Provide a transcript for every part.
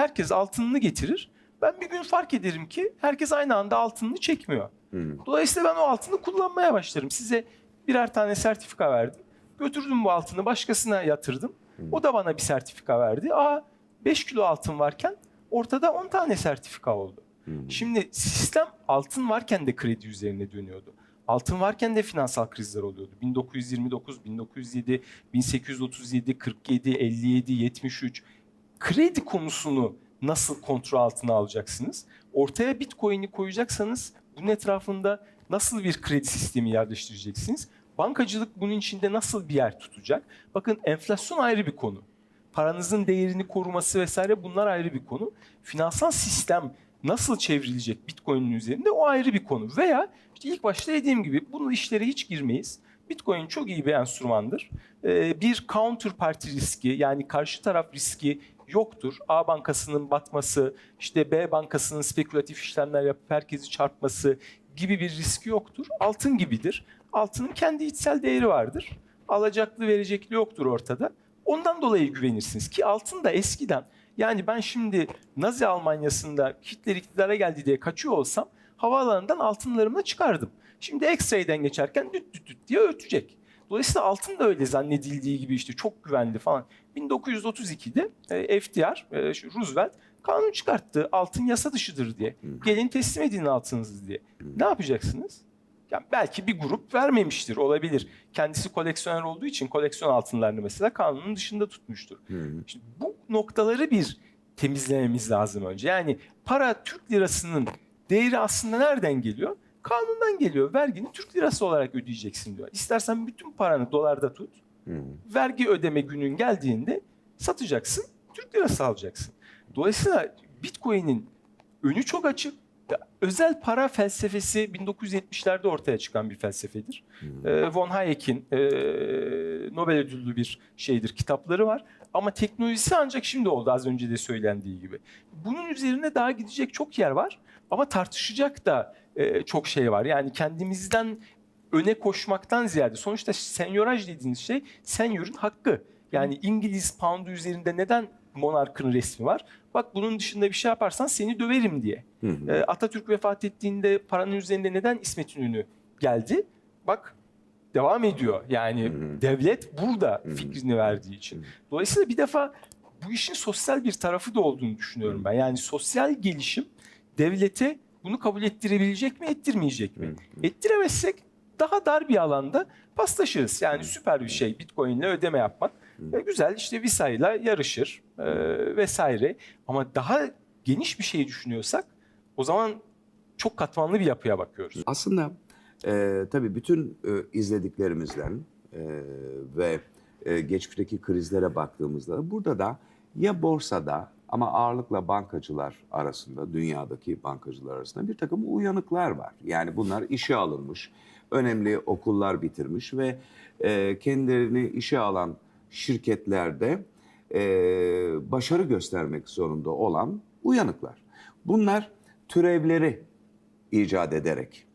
herkes altınını getirir. Ben bir gün fark ederim ki herkes aynı anda altınını çekmiyor. Hı. Dolayısıyla ben o altını kullanmaya başlarım. Size birer tane sertifika verdim. Götürdüm bu altını başkasına yatırdım. O da bana bir sertifika verdi. Aa 5 kilo altın varken ortada 10 tane sertifika oldu. Şimdi sistem altın varken de kredi üzerine dönüyordu. Altın varken de finansal krizler oluyordu. 1929, 1907, 1837, 47, 57, 73. Kredi konusunu nasıl kontrol altına alacaksınız? Ortaya Bitcoin'i koyacaksanız bunun etrafında nasıl bir kredi sistemi yerleştireceksiniz? Bankacılık bunun içinde nasıl bir yer tutacak? Bakın enflasyon ayrı bir konu. Paranızın değerini koruması vesaire bunlar ayrı bir konu. Finansal sistem nasıl çevrilecek Bitcoin'in üzerinde o ayrı bir konu. Veya işte ilk başta dediğim gibi bunu işlere hiç girmeyiz. Bitcoin çok iyi bir enstrümandır. Ee, bir counterparty riski yani karşı taraf riski yoktur. A bankasının batması, işte B bankasının spekülatif işlemler yapıp herkesi çarpması gibi bir riski yoktur. Altın gibidir. Altının kendi içsel değeri vardır. Alacaklı verecekli yoktur ortada. Ondan dolayı güvenirsiniz ki altın da eskiden yani ben şimdi Nazi Almanya'sında Hitler iktidara geldi diye kaçıyor olsam havaalanından altınlarımla çıkardım. Şimdi X-ray'den geçerken düt düt düt diye ötecek. Dolayısıyla altın da öyle zannedildiği gibi işte çok güvenli falan. 1932'de e, FDR, e, Roosevelt kanun çıkarttı altın yasa dışıdır diye. Gelin teslim edin altınızı diye. Ne yapacaksınız? Yani belki bir grup vermemiştir olabilir. Kendisi koleksiyoner olduğu için koleksiyon altınlarını mesela kanunun dışında tutmuştur. Şimdi bu noktaları bir temizlememiz lazım önce. Yani para Türk lirasının değeri aslında nereden geliyor? Kanundan geliyor. Vergini Türk lirası olarak ödeyeceksin diyor. İstersen bütün paranı dolarda tut. Vergi ödeme günün geldiğinde satacaksın. Türk lirası alacaksın. Dolayısıyla Bitcoin'in önü çok açık. Özel para felsefesi 1970'lerde ortaya çıkan bir felsefedir. Ee, Von Hayek'in e, Nobel ödüllü bir şeydir, kitapları var. Ama teknolojisi ancak şimdi oldu az önce de söylendiği gibi. Bunun üzerine daha gidecek çok yer var. Ama tartışacak da e, çok şey var. Yani kendimizden öne koşmaktan ziyade sonuçta senyoraj dediğiniz şey senyörün hakkı. Yani İngiliz poundu üzerinde neden monarkın resmi var? Bak bunun dışında bir şey yaparsan seni döverim diye. Ee, Atatürk vefat ettiğinde paranın üzerinde neden İsmet İnönü geldi? Bak devam ediyor. Yani devlet burada fikrini verdiği için. Dolayısıyla bir defa bu işin sosyal bir tarafı da olduğunu düşünüyorum ben. Yani sosyal gelişim devlete bunu kabul ettirebilecek mi, ettirmeyecek mi? Ettiremezsek daha dar bir alanda paslaşırız. Yani süper bir şey Bitcoin'le ödeme yapmak. Ve güzel işte Visa'yla yarışır e, vesaire. Ama daha geniş bir şey düşünüyorsak o zaman çok katmanlı bir yapıya bakıyoruz. Aslında e, tabii bütün e, izlediklerimizden e, ve e, geçmişteki krizlere baktığımızda burada da ya borsada ama ağırlıkla bankacılar arasında, dünyadaki bankacılar arasında bir takım uyanıklar var. Yani bunlar işe alınmış, önemli okullar bitirmiş ve e, kendilerini işe alan şirketlerde e, başarı göstermek zorunda olan uyanıklar. Bunlar türevleri icat ederek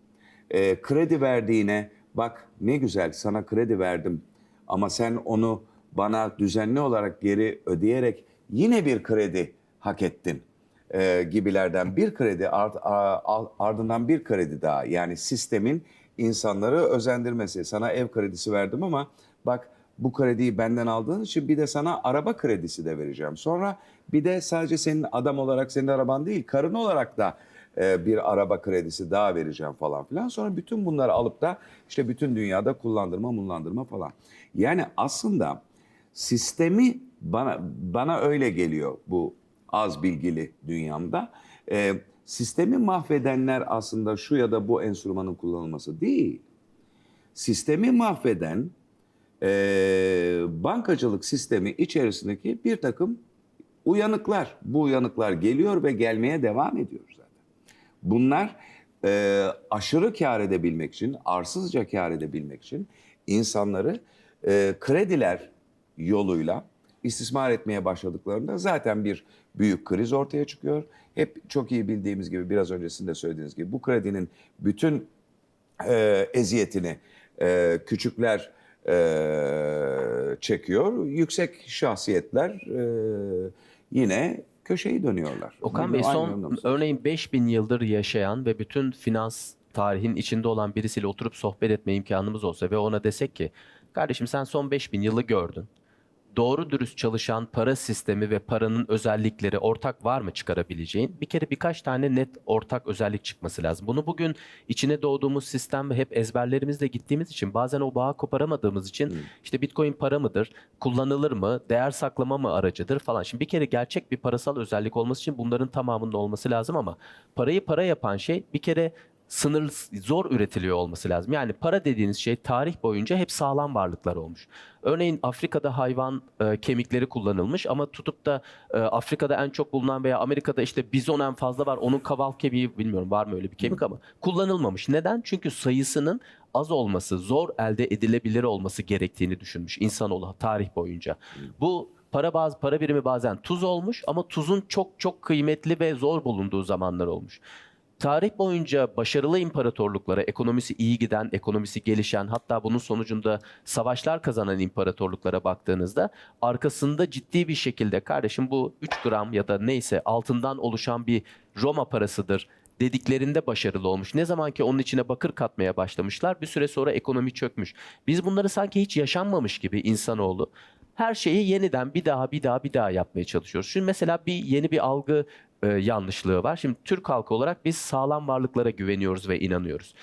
e, kredi verdiğine bak ne güzel sana kredi verdim ama sen onu bana düzenli olarak geri ödeyerek yine bir kredi hak ettin e, gibilerden bir kredi art- a- a- ardından bir kredi daha yani sistemin insanları özendirmesi. Sana ev kredisi verdim ama bak bu krediyi benden aldığın için bir de sana araba kredisi de vereceğim. Sonra bir de sadece senin adam olarak senin araban değil karın olarak da e, bir araba kredisi daha vereceğim falan filan. Sonra bütün bunları alıp da işte bütün dünyada kullandırma, mullandırma falan. Yani aslında sistemi bana bana öyle geliyor bu az bilgili dünyamda. E, sistemi mahvedenler aslında şu ya da bu enstrümanın kullanılması değil. Sistemi mahveden e, bankacılık sistemi içerisindeki bir takım uyanıklar. Bu uyanıklar geliyor ve gelmeye devam ediyor zaten. Bunlar e, aşırı kar edebilmek için, arsızca kar edebilmek için insanları e, krediler yoluyla istismar etmeye başladıklarında zaten bir büyük kriz ortaya çıkıyor. Hep çok iyi bildiğimiz gibi biraz öncesinde söylediğiniz gibi bu kredinin bütün e, eziyetini e, küçükler e, çekiyor. Yüksek şahsiyetler e, yine köşeyi dönüyorlar. Okan Bey son mısınız? örneğin 5000 yıldır yaşayan ve bütün finans tarihin içinde olan birisiyle oturup sohbet etme imkanımız olsa ve ona desek ki kardeşim sen son 5000 yılı gördün. Doğru dürüst çalışan para sistemi ve paranın özellikleri ortak var mı çıkarabileceğin? Bir kere birkaç tane net ortak özellik çıkması lazım. Bunu bugün içine doğduğumuz sistem ve hep ezberlerimizle gittiğimiz için bazen o bağı koparamadığımız için işte Bitcoin para mıdır? Kullanılır mı? Değer saklama mı aracıdır falan. Şimdi bir kere gerçek bir parasal özellik olması için bunların tamamının olması lazım ama parayı para yapan şey bir kere sınır zor üretiliyor olması lazım. Yani para dediğiniz şey tarih boyunca hep sağlam varlıklar olmuş. Örneğin Afrika'da hayvan e, kemikleri kullanılmış ama tutup da e, Afrika'da en çok bulunan veya Amerika'da işte bizon en fazla var. Onun kaval kemiği bilmiyorum var mı öyle bir kemik ama kullanılmamış. Neden? Çünkü sayısının az olması, zor elde edilebilir olması gerektiğini düşünmüş insanoğlu tarih boyunca. Bu para bazı para birimi bazen tuz olmuş ama tuzun çok çok kıymetli ve zor bulunduğu zamanlar olmuş. Tarih boyunca başarılı imparatorluklara, ekonomisi iyi giden, ekonomisi gelişen, hatta bunun sonucunda savaşlar kazanan imparatorluklara baktığınızda arkasında ciddi bir şekilde kardeşim bu 3 gram ya da neyse altından oluşan bir Roma parasıdır dediklerinde başarılı olmuş. Ne zaman ki onun içine bakır katmaya başlamışlar bir süre sonra ekonomi çökmüş. Biz bunları sanki hiç yaşanmamış gibi insanoğlu her şeyi yeniden bir daha bir daha bir daha yapmaya çalışıyoruz. Şimdi mesela bir yeni bir algı e, yanlışlığı var. Şimdi Türk halkı olarak biz sağlam varlıklara güveniyoruz ve inanıyoruz.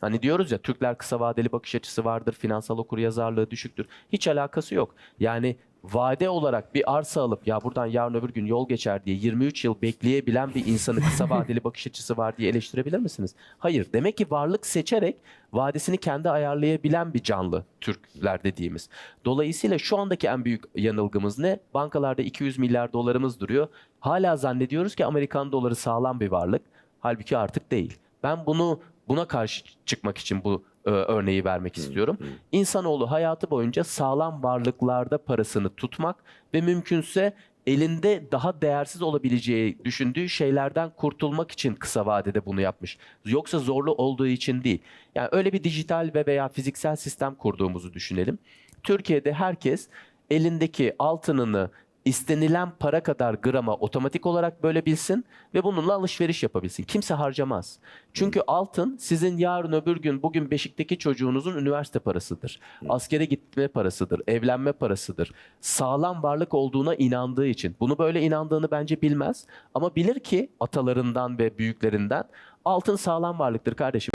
Hani diyoruz ya Türkler kısa vadeli bakış açısı vardır, finansal okuryazarlığı düşüktür. Hiç alakası yok. Yani vade olarak bir arsa alıp ya buradan yarın öbür gün yol geçer diye 23 yıl bekleyebilen bir insanı kısa vadeli bakış açısı var diye eleştirebilir misiniz? Hayır. Demek ki varlık seçerek vadesini kendi ayarlayabilen bir canlı Türkler dediğimiz. Dolayısıyla şu andaki en büyük yanılgımız ne? Bankalarda 200 milyar dolarımız duruyor. Hala zannediyoruz ki Amerikan doları sağlam bir varlık. Halbuki artık değil. Ben bunu buna karşı çıkmak için bu e, örneği vermek istiyorum. İnsanoğlu hayatı boyunca sağlam varlıklarda parasını tutmak ve mümkünse elinde daha değersiz olabileceği düşündüğü şeylerden kurtulmak için kısa vadede bunu yapmış. Yoksa zorlu olduğu için değil. Yani öyle bir dijital ve veya fiziksel sistem kurduğumuzu düşünelim. Türkiye'de herkes elindeki altınını istenilen para kadar grama otomatik olarak bölebilsin ve bununla alışveriş yapabilsin. Kimse harcamaz. Çünkü altın sizin yarın öbür gün bugün Beşik'teki çocuğunuzun üniversite parasıdır. Askere gitme parasıdır, evlenme parasıdır. Sağlam varlık olduğuna inandığı için. Bunu böyle inandığını bence bilmez ama bilir ki atalarından ve büyüklerinden altın sağlam varlıktır kardeşim.